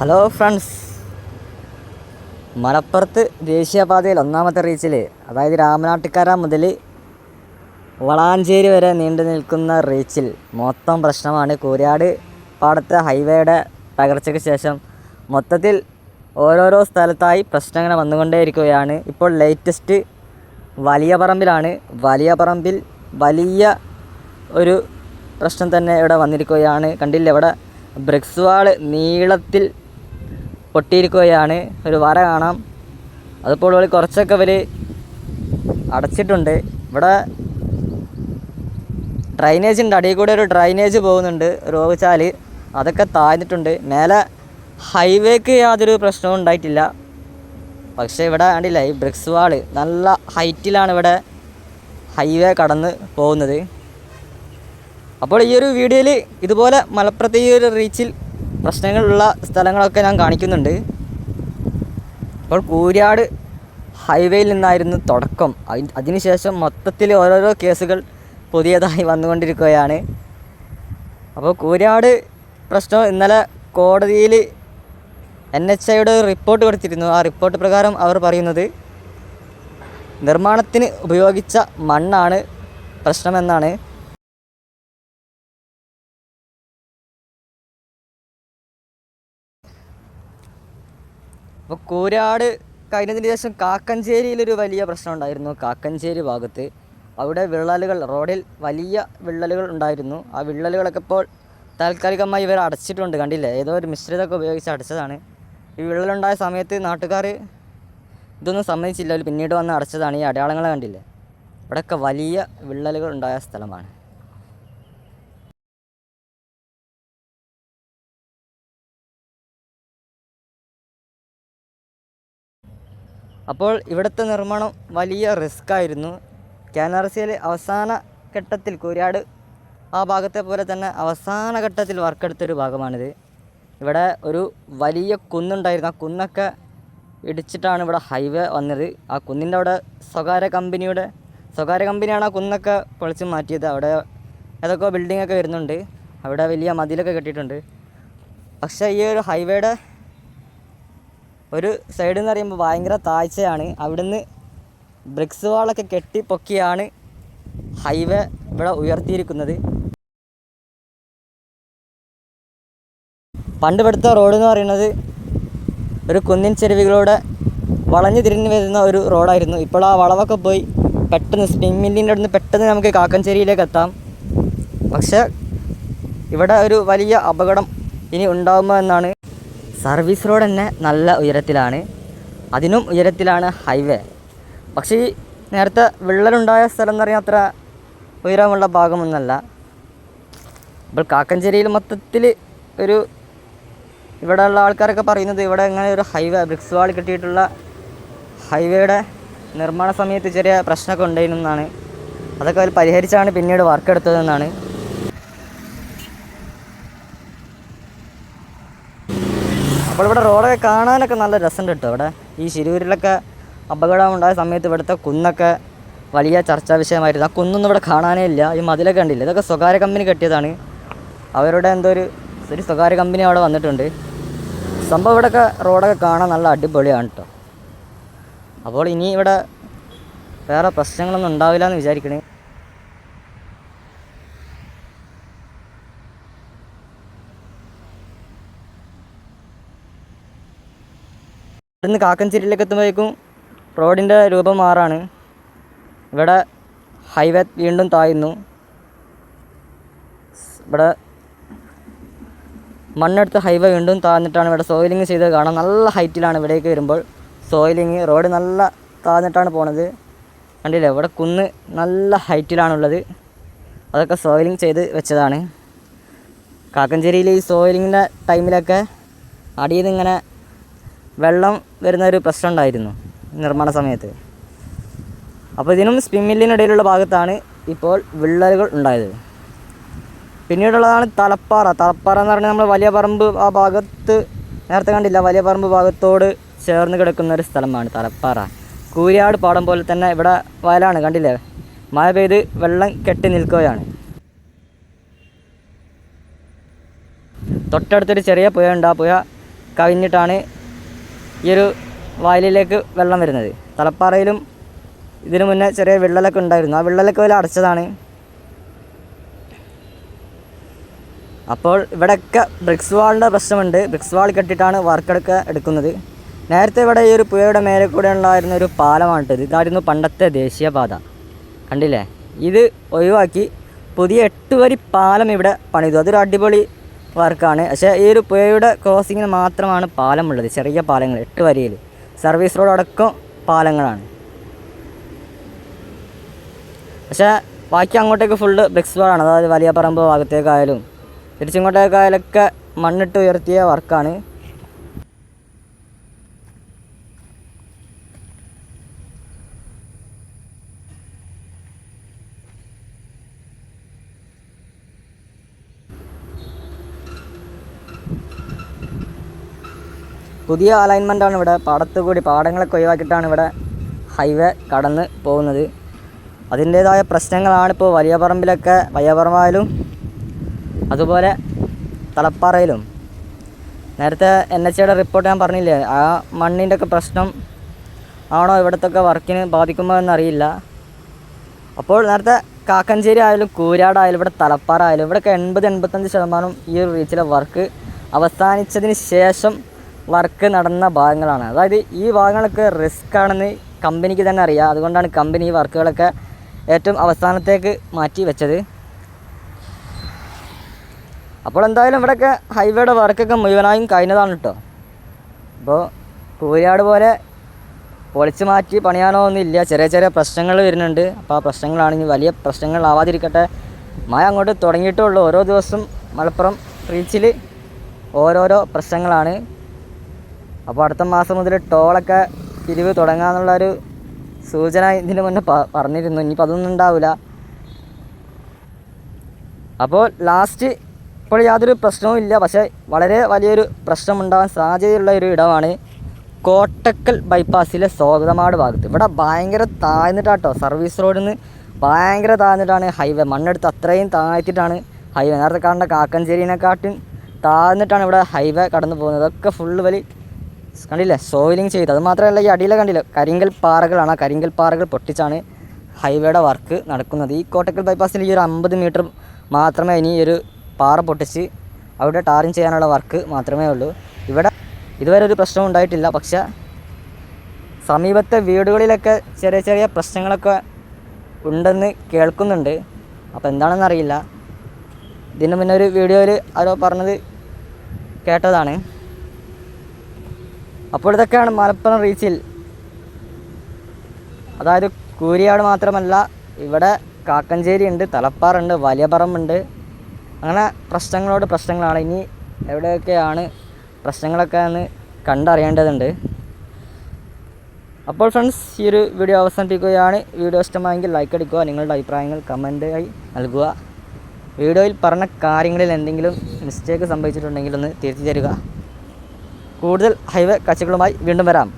Hello friends മലപ്പുറത്ത് ദേശീയപാതയിൽ ഒന്നാമത്തെ റീച്ചിൽ അതായത് രാമനാട്ടുകര മുതൽ വളാഞ്ചേരി വരെ നീണ്ടു നിൽക്കുന്ന റീച്ചിൽ മൊത്തം പ്രശ്നമാണ്. കൂരാട് പാടത്തെ ഹൈവേയുടെ തകർച്ചയ്ക്ക് ശേഷം മൊത്തത്തിൽ ഓരോരോ സ്ഥലത്തായി പ്രശ്നങ്ങൾ വന്നുകൊണ്ടേയിരിക്കുകയാണ്. ഇപ്പോൾ ലേറ്റസ്റ്റ് വലിയ പറമ്പിലാണ് വലിയ പറമ്പിൽ വലിയ ഒരു പ്രശ്നം തന്നെ ഇവിടെ വന്നിരിക്കുകയാണ്. കണ്ടില്ല ഇവിടെ ബ്രിക്സ് വാൾ നീളത്തിൽ പൊട്ടിയിരിക്കുകയാണ്. ഒരു വര കാണാം. അതിപ്പോൾ കുറച്ചൊക്കെ ഇവർ അടച്ചിട്ടുണ്ട്. ഇവിടെ ഡ്രൈനേജ് ഉണ്ട്. അടിയിൽ കൂടെ ഒരു ഡ്രൈനേജ് പോകുന്നുണ്ട് രോഗിച്ചാൽ അതൊക്കെ താഴ്ന്നിട്ടുണ്ട്. മേലെ ഹൈവേക്ക് യാതൊരു പ്രശ്നവും ഉണ്ടായിട്ടില്ല. പക്ഷേ ഇവിടെ കണ്ടില്ല ഈ ബ്രിക്സ് വാൾ നല്ല ഹൈറ്റിലാണ് ഇവിടെ ഹൈവേ കടന്ന് പോകുന്നത്. അപ്പോൾ ഈ ഒരു വീഡിയോയിൽ ഇതുപോലെ മലപ്പുറത്തെ ഈ ഒരു റീച്ചിൽ പ്രശ്നങ്ങളുള്ള സ്ഥലങ്ങളൊക്കെ ഞാൻ കാണിക്കുന്നുണ്ട്. അപ്പോൾ കൂരാട് ഹൈവേയിൽ നിന്നായിരുന്നു തുടക്കം. അതിനുശേഷം മൊത്തത്തിൽ ഓരോരോ കേസുകൾ പുതിയതായി വന്നുകൊണ്ടിരിക്കുകയാണ്. അപ്പോൾ കൂരാട് പ്രശ്നം ഇന്നലെ കോടതിയിൽ എൻ എച്ച് ഐയുടെ റിപ്പോർട്ട് കൊടുത്തിരുന്നു. ആ റിപ്പോർട്ട് പ്രകാരം അവർ പറയുന്നത് നിർമ്മാണത്തിന് ഉപയോഗിച്ച മണ്ണാണ് പ്രശ്നമെന്നാണ്. അപ്പോൾ കൂരാട് കഴിഞ്ഞതിന് ശേഷം കാക്കഞ്ചേരിയിലൊരു വലിയ പ്രശ്നം ഉണ്ടായിരുന്നു. കാക്കഞ്ചേരി ഭാഗത്ത്. അവിടെ വിള്ളലുകൾ റോഡിൽ വലിയ വിള്ളലുകൾ ഉണ്ടായിരുന്നു. ആ വിള്ളലുകളൊക്കെ ഇപ്പോൾ താൽക്കാലികമായി ഇവർ അടച്ചിട്ടുണ്ട്. കണ്ടില്ലേ? ഏതോ ഒരു മിശ്രിതമൊക്കെ ഉപയോഗിച്ച് അടച്ചതാണ്. ഈ വിള്ളലുണ്ടായ സമയത്ത് നാട്ടുകാർ ഇതൊന്നും സമ്മതിച്ചില്ല. അവർ പിന്നീട് വന്ന് അടച്ചതാണ് ഈ അടയാളങ്ങളെ കണ്ടില്ലേ? ഇവിടെയൊക്കെ വലിയ വിള്ളലുകൾ ഉണ്ടായ സ്ഥലമാണ്. അപ്പോൾ ഇവിടുത്തെ നിർമ്മാണം വലിയ റിസ്ക് ആയിരുന്നു. കെ എൻ ആർ സിയിൽ അവസാന ഘട്ടത്തിൽ കൂരാട് ആ ഭാഗത്തെ പോലെ തന്നെ അവസാന ഘട്ടത്തിൽ വർക്കെടുത്തൊരു ഭാഗമാണിത്. ഇവിടെ ഒരു വലിയ കുന്നുണ്ടായിരുന്നു. ആ കുന്നൊക്കെ ഇടിച്ചിട്ടാണ് ഇവിടെ ഹൈവേ വന്നത്. ആ കുന്നിന്റെ അവിടെ സ്വകാര്യ കമ്പനിയുടെ സ്വകാര്യ കമ്പനിയാണ് ആ കുന്നൊക്കെ പൊളിച്ച് മാറ്റിയത്. അവിടെ ഏതൊക്കെ ബിൽഡിംഗ് ഒക്കെ വരുന്നുണ്ട്. അവിടെ വലിയ മതിലൊക്കെ കെട്ടിയിട്ടുണ്ട്. പക്ഷേ ഈ ഒരു ഹൈവേയുടെ ഒരു സൈഡ് എന്ന് പറയുമ്പോൾ ഭയങ്കര താഴ്ചയാണ് അവിടുന്ന് ബ്രിക്സ് വാളൊക്കെ കെട്ടി പൊക്കിയാണ് ഹൈവേ ഇവിടെ ഉയർത്തിയിരിക്കുന്നത്. പണ്ട് ഇവിടുത്തെ റോഡ് എന്ന് പറയുന്നത് ഒരു കുന്നിൻ ചെരുവികളോടെ വളഞ്ഞു തിരിഞ്ഞു വരുന്ന ഒരു റോഡായിരുന്നു ഇപ്പോൾ ആ വളവൊക്കെ പോയി പെട്ടെന്ന് സ്പിങ് മില്ലിന്റെ അടുത്ത് പെട്ടെന്ന് നമുക്ക് കാക്കഞ്ചേരിയിലേക്ക് എത്താം. പക്ഷേ ഇവിടെ ഒരു വലിയ അപകടം ഇനി ഉണ്ടാകുമോ എന്നാണ് സർവീസ് റോഡ് തന്നെ നല്ല ഉയരത്തിലാണ്. അതിനും ഉയരത്തിലാണ് ഹൈവേ. പക്ഷേ ഈ നേരത്തെ വിള്ളലുണ്ടായ സ്ഥലം എന്ന് പറഞ്ഞാൽ അത്ര ഉയരമുള്ള ഭാഗമൊന്നല്ല. ഇപ്പോൾ കാക്കഞ്ചേരിയിൽ മൊത്തത്തിൽ ഒരു ഇവിടെയുള്ള ആൾക്കാരൊക്കെ പറയുന്നത് ഇവിടെ ഇങ്ങനെ ഒരു ഹൈവേ ബ്രിക്സ് വാൾ കിട്ടിയിട്ടുള്ള ഹൈവേയുടെ നിർമ്മാണ സമയത്ത് ചെറിയ പ്രശ്നമൊക്കെ ഉണ്ടായിരുന്നെന്നാണ്. അതൊക്കെ അവർ പരിഹരിച്ചാണ് പിന്നീട് വർക്ക് എടുത്തതെന്നാണ്. അപ്പോൾ ഇവിടെ റോഡൊക്കെ കാണാനൊക്കെ നല്ല രസമുണ്ട് കേട്ടോ. ഇവിടെ ഈ ശിരൂരിലൊക്കെ അപകടം ഉണ്ടായ സമയത്ത് ഇവിടുത്തെ കുന്നൊക്കെ വലിയ ചർച്ചാ വിഷയമായിരുന്നു. ആ കുന്നൊന്നും ഇവിടെ കാണാനേ ഇല്ല. ഈ മതിലൊക്കെ കണ്ടില്ല? ഇതൊക്കെ സ്വകാര്യ കമ്പനി കെട്ടിയതാണ്. അവരുടെ എന്തോ ഒരു ഒരു സ്വകാര്യ കമ്പനി അവിടെ വന്നിട്ടുണ്ട്. സംഭവം ഇവിടെയൊക്കെ റോഡൊക്കെ കാണാൻ നല്ല അടിപൊളിയാണ് കേട്ടോ. അപ്പോൾ ഇനി ഇവിടെ വേറെ പ്രശ്നങ്ങളൊന്നും ഉണ്ടാവില്ല എന്ന് വിചാരിക്കണേ. ഇവിടുന്ന് കാക്കഞ്ചേരിയിലേക്ക് എത്തുമ്പോഴേക്കും റോഡിന്റെ രൂപം മാറാണ്. ഇവിടെ ഹൈവേ വീണ്ടും താഴുന്നു ഇവിടെ മണ്ണെടുത്ത് ഹൈവേ വീണ്ടും താഴ്ന്നിട്ടാണ് ഇവിടെ സോയിലിങ് ചെയ്തത് കാണാം നല്ല ഹൈറ്റിലാണ് ഇവിടേക്ക് വരുമ്പോൾ സോയിലിങ് റോഡ് നല്ല താഴ്ന്നിട്ടാണ് പോണത്. കണ്ടില്ലേ? ഇവിടെ കുന്ന് നല്ല ഹൈറ്റിലാണുള്ളത്. അതൊക്കെ സോയിലിങ് ചെയ്ത് വെച്ചതാണ്. കാക്കഞ്ചേരിയിൽ ഈ സോയിലിങ്ങിന്റെ ടൈമിലൊക്കെ അടിയിൽ നിന്ന് ഇങ്ങനെ വെള്ളം വരുന്ന ഒരു പ്രശ്നം ഉണ്ടായിരുന്നു നിർമ്മാണ സമയത്ത്. അപ്പോൾ ഇതിനും സ്പിൻ മില്ലിനിടയിലുള്ള ഭാഗത്താണ് ഇപ്പോൾ വിള്ളലുകൾ ഉണ്ടായത്. പിന്നീടുള്ളതാണ് തലപ്പാറ. തലപ്പാറ എന്ന് പറഞ്ഞാൽ നമ്മൾ വലിയ പറമ്പ് ആ ഭാഗത്ത് നേരത്തെ കണ്ടില്ല. വലിയ പറമ്പ് ഭാഗത്തോട് ചേർന്ന് കിടക്കുന്ന ഒരു സ്ഥലമാണ് തലപ്പാറ. കൂരിയാട് പാടം പോലെ തന്നെ ഇവിടെ വയലാണ് കണ്ടില്ലേ? മഴ പെയ്ത് വെള്ളം കെട്ടി നിൽക്കുകയാണ്. തൊട്ടടുത്തൊരു ചെറിയ പുഴ ഉണ്ട്. ആ പുഴ കവിഞ്ഞിട്ടാണ് ഈ ഒരു വയലിലേക്ക് വെള്ളം വരുന്നത്. തലപ്പാറയിലും ഇതിനു മുന്നേ ചെറിയ വിള്ളലൊക്കെ ഉണ്ടായിരുന്നു. ആ വിള്ളലൊക്കെ വല്ല അടച്ചതാണ്. അപ്പോൾ ഇവിടെയൊക്കെ ബ്രിക്സ് വാളിന്റെ പ്രശ്നമുണ്ട്. ബ്രിക്സ് വാൾ കെട്ടിയിട്ടാണ് വർക്കെടുക്കുക എടുക്കുന്നത്. നേരത്തെ ഇവിടെ ഈ ഒരു പുഴയുടെ മേലെ കൂടെ ഉണ്ടായിരുന്ന ഒരു പാലമാണിട്ടത് ഇതായിരുന്നു പണ്ടത്തെ ദേശീയപാത. കണ്ടില്ലേ? ഇത് ഒഴിവാക്കി പുതിയ എട്ട് വരി പാലം ഇവിടെ പണിതു. അതൊരു അടിപൊളി വർക്കാണ്. പക്ഷേ ഈ ഒരു പുഴയുടെ ക്രോസിങ്ങിന് മാത്രമാണ് പാലമുള്ളത്. ചെറിയ പാലങ്ങൾ എട്ട് വരിയിൽ. സർവീസ് റോഡ് അടക്കം പാലങ്ങളാണ്. പക്ഷേ ബാക്കി അങ്ങോട്ടേക്ക് ഫുള്ള് ബ്രിക്സ് വാളാണ് അതായത് വലിയ പറമ്പ് ഭാഗത്തേക്കായാലും തിരിച്ചിങ്ങോട്ടേക്കായാലൊക്കെ മണ്ണിട്ട് ഉയർത്തിയ വർക്കാണ്. പുതിയ അലൈൻമെന്റാണ് ഇവിടെ. പാടത്ത് കൂടി പാടങ്ങളൊക്കെ ഒഴിവാക്കിയിട്ടാണ് ഇവിടെ ഹൈവേ കടന്ന് പോകുന്നത്. അതിന്റേതായ പ്രശ്നങ്ങളാണ് ഇപ്പോൾ വലിയ പറമ്പിലൊക്കെ വലിയ പറമ്പായാലും അതുപോലെ തലപ്പാറയിലും. നേരത്തെ എൻ എച്ച് യുടെ റിപ്പോർട്ട് ഞാൻ പറഞ്ഞില്ലേ ആ മണ്ണിന്റെ ഒക്കെ പ്രശ്നം ആണോ ഇവിടുത്തെ വർക്കിന് ബാധിക്കുമോ എന്നറിയില്ല. അപ്പോൾ നേരത്തെ കാക്കഞ്ചേരി ആയാലും കൂരാടായാലും ഇവിടെ തലപ്പാറ ആയാലും ഇവിടെയൊക്കെ എൺപത് എൺപത്തഞ്ച് ശതമാനം ഈ ഒരു റീച്ചിലെ വർക്ക് അവസാനിച്ചതിന് ശേഷം വർക്ക് നടന്ന ഭാഗങ്ങളാണ്. അതായത് ഈ ഭാഗങ്ങളൊക്കെ റിസ്ക് ആണെന്ന് കമ്പനിക്ക് തന്നെ അറിയാം. അതുകൊണ്ടാണ് കമ്പനി ഈ വർക്കുകളൊക്കെ ഏറ്റവും അവസാനത്തേക്ക് മാറ്റി വെച്ചത്. അപ്പോൾ എന്തായാലും ഇവിടെയൊക്കെ ഹൈവേയുടെ വർക്കൊക്കെ മുഴുവനായും കഴിഞ്ഞതാണ് കേട്ടോ അപ്പോൾ കൂരിയാട് പോലെ പൊളിച്ച് മാറ്റി പണിയാനോ ഒന്നുമില്ല ചെറിയ ചെറിയ പ്രശ്നങ്ങൾ വരുന്നുണ്ട്. അപ്പോൾ ആ പ്രശ്നങ്ങളാണെങ്കിൽ വലിയ പ്രശ്നങ്ങളാവാതിരിക്കട്ടെ. മഴ അങ്ങോട്ട് തുടങ്ങിയിട്ടുള്ളൂ ഓരോ ദിവസം മലപ്പുറം റീച്ചിൽ ഓരോരോ പ്രശ്നങ്ങളാണ്. അപ്പോൾ അടുത്ത മാസം മുതൽ ടോളൊക്കെ പിരിവ് തുടങ്ങാമെന്നുള്ളൊരു സൂചന ഇതിന് മുന്നേ പറഞ്ഞിരുന്നു. ഇനിയിപ്പോൾ അതൊന്നും ഉണ്ടാവില്ല അപ്പോൾ ലാസ്റ്റ് ഇപ്പോൾ യാതൊരു പ്രശ്നവും ഇല്ല. പക്ഷേ വളരെ വലിയൊരു പ്രശ്നമുണ്ടാകാൻ സാധ്യതയുള്ള ഒരു ഇടമാണ് കോട്ടക്കൽ ബൈപ്പാസിലെ സ്വാഗതമാട് ഭാഗത്ത്. ഇവിടെ ഭയങ്കര താഴ്ന്നിട്ടാട്ടോ. സർവീസ് റോഡിൽ നിന്ന് ഭയങ്കര താഴ്ന്നിട്ടാണ് ഹൈവേ മണ്ണെടുത്ത് അത്രയും താഴ്ത്തിയിട്ടാണ് ഹൈവേ നേരത്തെ കാണേണ്ട കാക്കഞ്ചേരിനെക്കാട്ടും താഴ്ന്നിട്ടാണ് ഇവിടെ ഹൈവേ കടന്നു പോകുന്നത് അതൊക്കെ ഫുള്ള് വലി കണ്ടില്ലേ? സോയിലിംഗ് ചെയ്ത്. അത് മാത്രമല്ല ഈ അടിയിലെ കണ്ടില്ല? കരിങ്കൽ പാറകളാണ്. ആ കരിങ്കൽ പാറകൾ പൊട്ടിച്ചാണ് ഹൈവേയുടെ വർക്ക് നടക്കുന്നത്. ഈ കോട്ടക്കൽ ബൈപ്പാസിൽ ഈ ഒരു അമ്പത് മീറ്റർ മാത്രമേ ഇനി ഒരു പാറ പൊട്ടിച്ച് അവിടെ ടാറിങ് ചെയ്യാനുള്ള വർക്ക് മാത്രമേ ഉള്ളൂ. ഇവിടെ ഇതുവരെ ഒരു പ്രശ്നം ഉണ്ടായിട്ടില്ല. പക്ഷേ സമീപത്തെ വീടുകളിലൊക്കെ ചെറിയ ചെറിയ പ്രശ്നങ്ങളൊക്കെ ഉണ്ടെന്ന് കേൾക്കുന്നുണ്ട്. അപ്പോൾ എന്താണെന്നറിയില്ല ഇതിന് മുന്നേ ഒരു വീഡിയോയിൽ ആരോ പറഞ്ഞത് കേട്ടതാണ്. അപ്പോൾ ഇതൊക്കെയാണ് മലപ്പുറം റീച്ചിൽ. അതായത് കൂരിയാട് മാത്രമല്ല ഇവിടെ കാക്കഞ്ചേരി ഉണ്ട് തലപ്പാറുണ്ട് വലിയപറമ്പുണ്ട് അങ്ങനെ പ്രശ്നങ്ങളോട് പ്രശ്നങ്ങളാണ്. ഇനി എവിടെയൊക്കെയാണ് പ്രശ്നങ്ങളൊക്കെ എന്ന് കണ്ടറിയേണ്ടതുണ്ട്. അപ്പോൾ ഫ്രണ്ട്സ് ഈ ഒരു വീഡിയോ അവസാനിപ്പിക്കുകയാണ്. വീഡിയോ ഇഷ്ടമായെങ്കിൽ ലൈക്ക് അടിക്കുക നിങ്ങളുടെ അഭിപ്രായങ്ങൾ കമന്റായി നൽകുക. വീഡിയോയിൽ പറഞ്ഞ കാര്യങ്ങളിൽ എന്തെങ്കിലും മിസ്റ്റേക്ക് സംഭവിച്ചിട്ടുണ്ടെങ്കിൽ ഒന്ന് തിരുത്തി തരിക. കൂടുതൽ ഹൈവേ കാഴ്ചകളുമായി വീണ്ടും വരാം.